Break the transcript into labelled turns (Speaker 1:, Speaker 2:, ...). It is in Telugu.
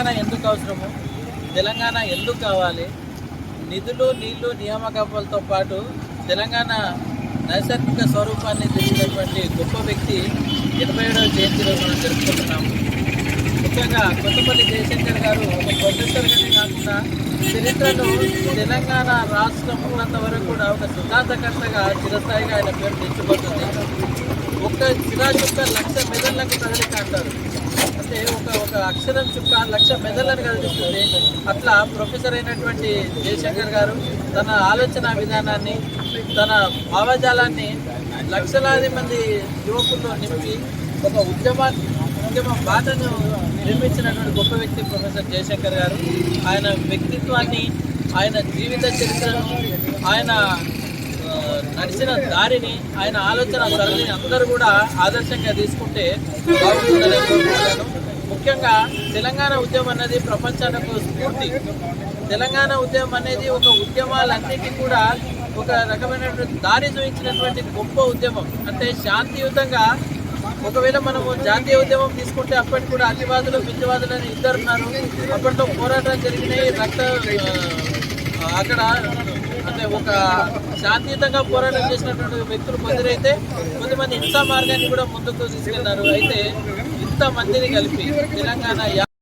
Speaker 1: తెలంగాణ ఎందుకు అవసరము? తెలంగాణ ఎందుకు కావాలి? నిధులు నీళ్ళు నియామకాలతో పాటు తెలంగాణ నైసర్గిక స్వరూపాన్ని తెలిసినటువంటి గొప్ప వ్యక్తి ఎనభై ఏడవ జయంతి రోజు మనం జరుపుకుంటున్నాము. ముఖ్యంగా కొత్తపల్లి జయశంకర్ గారు ఒక ప్రొఫెసర్గానే కాకుండా చరిత్రలో తెలంగాణ రాష్ట్రం ఉన్నంత వరకు కూడా ఒక సిద్ధాంతకర్తగా చిరస్థాయిగా ఆయన పేరు తెచ్చిపోతుంది ఒక్క చుక్క లక్ష మెదళ్ళకు కదలిక అంటారు అంటే ఒక ఒక అక్షరం చుక్క లక్ష మెదళ్ళను కదిలిస్తుంది అట్లా ప్రొఫెసర్ అయినటువంటి జయశంకర్ గారు తన ఆలోచన విధానాన్ని తన భావజాలాన్ని లక్షలాది మంది యువకుల్లో నింపి ఒక ఉద్యమ ఉద్యమ బాటను నిర్మించినటువంటి గొప్ప వ్యక్తి ప్రొఫెసర్ జయశంకర్ గారు ఆయన వ్యక్తిత్వాన్ని ఆయన జీవిత చరిత్రను ఆయన నడిచిన దారిని ఆయన ఆలోచన సరళిని అందరూ కూడా ఆదర్శంగా తీసుకుంటే బాగుంటుందని కోరుకుంటున్నాను. ముఖ్యంగా తెలంగాణ ఉద్యమం అనేది ప్రపంచానికి స్ఫూర్తి. తెలంగాణ ఉద్యమం అనేది ఒక ఉద్యమాలన్నిటికీ కూడా ఒక రకమైనటువంటి దారి చూపించినటువంటి గొప్ప ఉద్యమం. అంటే శాంతియుతంగా ఒకవేళ మనము జాతీయ ఉద్యమం తీసుకుంటే అప్పటికి కూడా అతివాదులు మించవాదులు అని ఇద్దరున్నారు. అప్పట్లో పోరాటాలు జరిగినాయి రక్త అక్కడ ఒక శాంతియుతంగా పోరాటం చేసినటువంటి వ్యక్తులు కొందరైతే కొంతమంది హింసా మార్గాన్ని కూడా ముందుకు తీసుకెళ్ళారు. అయితే ఇంత మందిని కలిపి తెలంగాణ